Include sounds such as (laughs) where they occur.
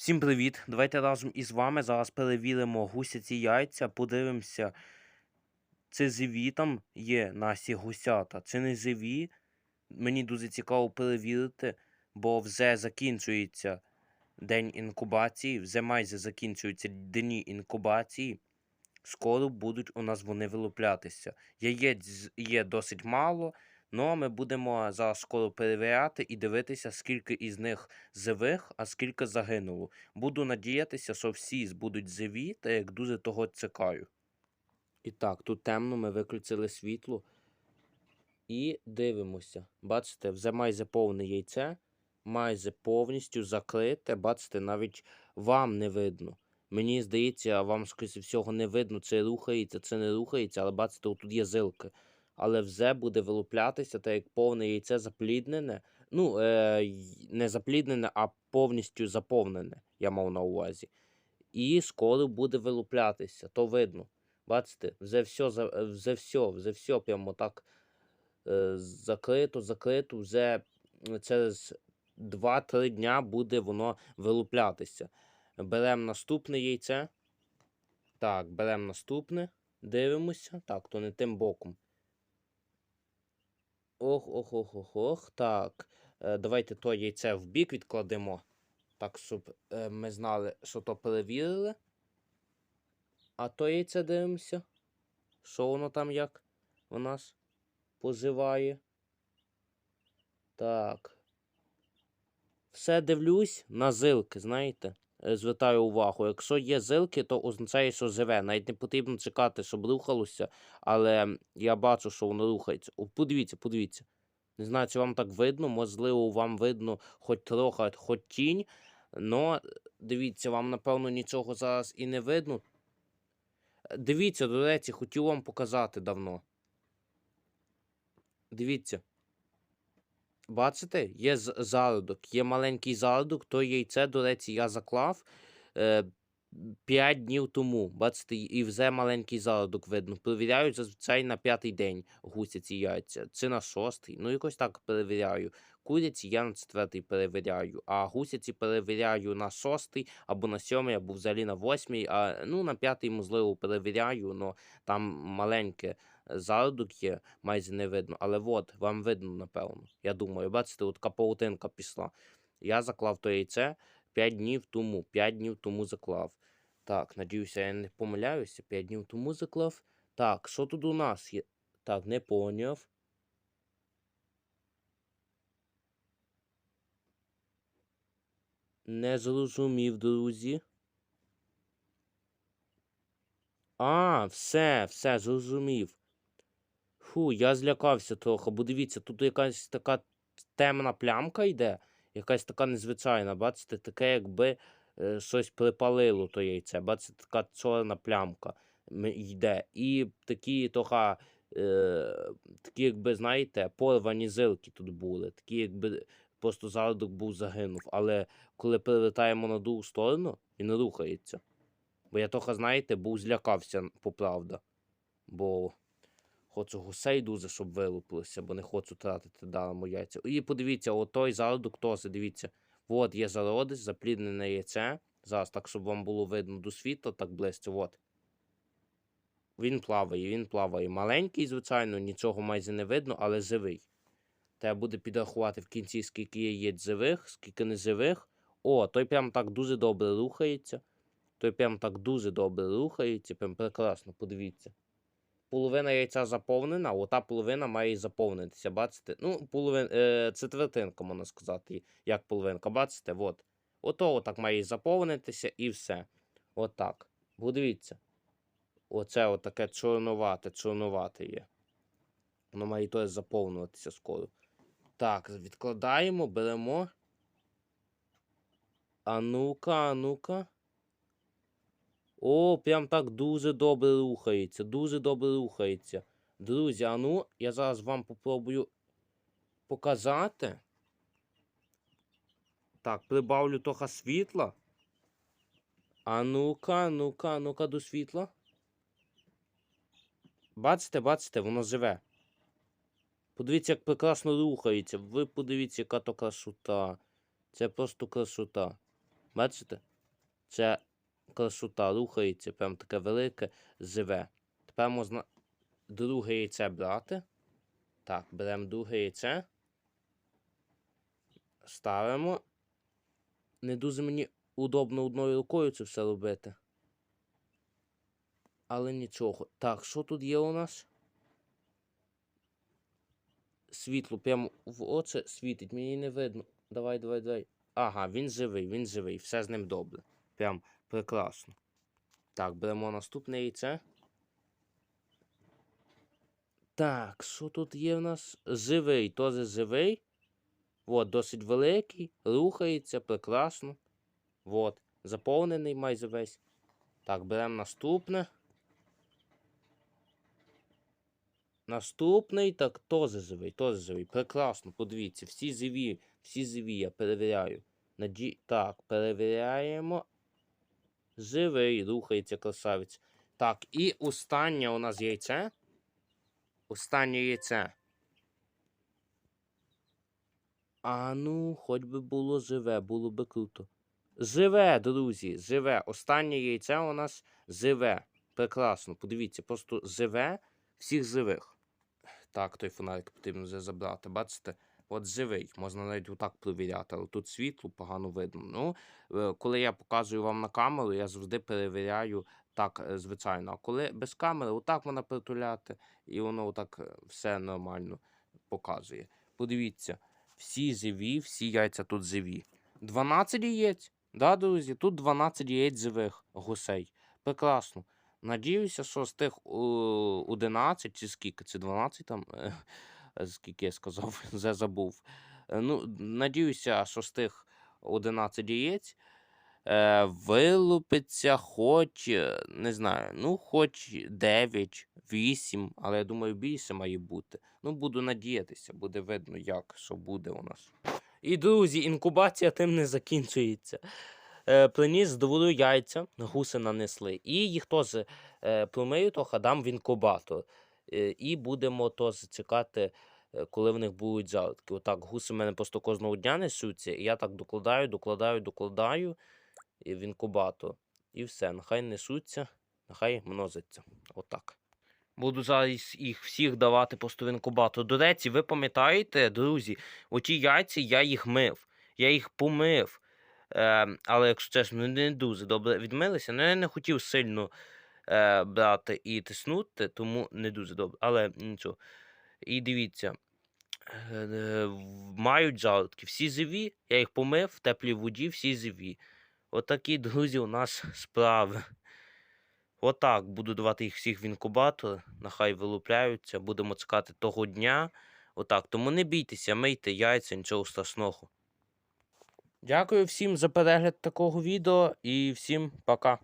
Всім привіт! Давайте разом із вами зараз перевіримо гусяці яйця, подивимося, це живі там є наші гусята, чи не живі. Мені дуже цікаво перевірити, бо вже закінчується день інкубації, вже майже закінчуються дні інкубації. Скоро будуть у нас вони вилуплятися. Яєць є досить мало, але ми будемо зараз скоро перевіряти і дивитися, скільки із них живих, а скільки загинуло. Буду надіятися, що всі будуть живі, та як дуже того чекаю. І так, тут темно, ми виключили світло. І дивимося. Бачите, вже майже повне яйце, майже повністю закрите. Бачите, навіть вам не видно. Мені здається, вам, скоріше всього, не видно, це рухається, це не рухається, але бачите, тут є жилки. Але вже буде вилуплятися, так як повне яйце запліднене. Ну, е, не запліднене, а повністю заповнене, я мав на увазі. І скоро буде вилуплятися, то видно. Бачите, вже все, вже все, вже все прямо так е, закрито, закрито, вже через 2-3 дня буде воно вилуплятися. Беремо наступне яйце. Так, беремо наступне, дивимося. Так, то не тим боком. Ох, ох, ох, ох, ох. Так. Е, давайте то яйце в бік відкладемо. Так, щоб е, ми знали, що то перевірили. А то яйце дивимося. Що воно там як у нас поживає? Так. Все дивлюсь на зилки, знаєте. Е, Звертаю увагу. Якщо є зилки, то означає, що живе. Навіть не потрібно чекати, щоб рухалося, але я бачу, що воно рухається. О, подивіться, подивіться. Не знаю, чи вам так видно, можливо, вам видно хоч трохи, хоч тінь. Но дивіться, вам, напевно, нічого зараз і не видно. Е, Дивіться, до речі, хотів вам показати давно. Дивіться. Бачите, є зародок, є маленький зародок, то яйце, до речі, я заклав е, 5 днів тому. Бачите, і вже маленький зародок видно. Перевіряю зазвичай на п'ятий день гусяці яйця. Чи на шостий. Ну, якось так перевіряю. Куряці я на четвертий перевіряю, а гусяці перевіряю на шостий, або на сьомий, або взагалі на восьмий, а ну на п'ятий, можливо, перевіряю, але там маленьке зародок є, майже не видно. Але от, вам видно, напевно. Я думаю, бачите, от така паутинка пішла. Я заклав то яйце 5 днів тому. 5 днів тому заклав. Так, надіюся, я не помиляюся. 5 днів тому заклав. Так, що тут у нас є? Так, не поняв. Не зрозумів, друзі. А, все, все, зрозумів. Фу, я злякався трохи, бо дивіться, тут якась така темна плямка йде, якась така незвичайна, бачите, таке, якби е, щось припалило то яйце. Бачите, така чорна плямка йде. І такі трохи, е, такі, якби, знаєте, порвані жилки тут були. Такі, якби просто зародок був загинув. Але коли перевертаємо на другу сторону, він рухається. Бо я трохи, знаєте, був злякався, поправда. Бо хочу гусей дуже, щоб вилупилися, бо не хочу тратити даром яйця. І подивіться, отой зародок теж, дивіться. От є зародиш, запліднене яйце. Зараз так, щоб вам було видно до світла, так близько. От. Він плаває, він плаває. Маленький, звичайно, нічого майже не видно, але живий. Треба буде підрахувати в кінці, скільки є живих, скільки неживих. О, той прям так дуже добре рухається. Той прям так дуже добре рухається, прям прекрасно, подивіться. Половина яйця заповнена, ота половина має заповнитися, бачите? Ну, половин, е, четвертинка, можна сказати, як половинка, бачите? От. Ото отак має заповнитися і все. Отак. Подивіться. Оце отаке чорнувате, чорнувате є. Воно має теж заповнюватися скоро. Так, відкладаємо, беремо. А ну-ка, а ну-ка. О, прям так дуже добре рухається. Дуже добре рухається. Друзі, а ну, я зараз вам попробую показати. Так, прибавлю трохи світла. А ну-ка, ну-ка, ну-ка до світла. Бачите, бачите, воно живе. Подивіться, як прекрасно рухається. Ви подивіться, яка то красота. Це просто красота. Бачите? Це красота рухається, прям таке велике, живе. Тепер можна друге яйце брати. Так, беремо друге яйце. Ставимо. Не дуже мені удобно одною рукою це все робити. Але нічого. Так, що тут є у нас? Світло прямо в оце світить, мені не видно. Давай, давай, давай. Ага, він живий, він живий, все з ним добре. Прям прекрасно. Так, беремо наступне яйце. Так, що тут є в нас? Живий, теж живий. От, досить великий, рухається, прекрасно. От, заповнений майже весь. Так, беремо наступне. Наступний, так, теж живий. Прекрасно, подивіться, всі живі, всі живі, я перевіряю. Наді... Так, перевіряємо. Живий, рухається красавець. Так, і останнє у нас яйце. Останнє яйце. А ну, хоч би було живе, було би круто. Живе, друзі, живе. Останнє яйце у нас живе. Прекрасно. Подивіться, просто живе всіх живих. Так, той фонарик потрібно вже забрати. Бачите? От живий, можна навіть отак провіряти, але тут світло погано видно. Ну, е, коли я показую вам на камеру, я завжди перевіряю так, е, звичайно. А коли без камери, отак вона притуляти, і воно отак е, все нормально показує. Подивіться, всі живі, всі яйця тут живі. 12 яєць, да, друзі? Тут 12 яєць живих гусей. Прекрасно. Надіюся, що з тих о, 11 чи скільки, це 12 там, е, е, скільки я сказав, (laughs) забув. Е, Ну, надіюся, що з тих 11 яєць вилупиться хоч, не знаю, ну, хоч 9, 8, але я думаю, більше має бути. Ну, буду надіятися, буде видно, як, що буде у нас. І, друзі, інкубація тим не закінчується. Е, з двору яйця, гуси нанесли. І їх теж е, промию, трохи дам в інкубатор. Е, і будемо чекати, е, коли в них будуть зародки. Отак, гуси в мене просто кожного дня несуться, і я так докладаю, докладаю, докладаю і в інкубатор. І все, нехай несуться, нехай мнозиться. Отак. Буду зараз їх всіх давати просто в інкубатор. До речі, ви пам'ятаєте, друзі, оті яйця я їх мив. Я їх помив. Е, але, якщо чесно, не дуже добре відмилися. Ну, я не хотів сильно е, брати і тиснути, тому не дуже добре. Але нічого. І дивіться. е, е, Мають зародки. Всі живі, я їх помив в теплій воді, всі живі. Отакі, друзі, у нас справи. Отак буду давати їх всіх в інкубатор, нехай вилупляються, будемо чекати того дня. Отак. Тому не бійтеся, мийте яйця, нічого страшного. Дякую всім за перегляд такого відео і всім пока.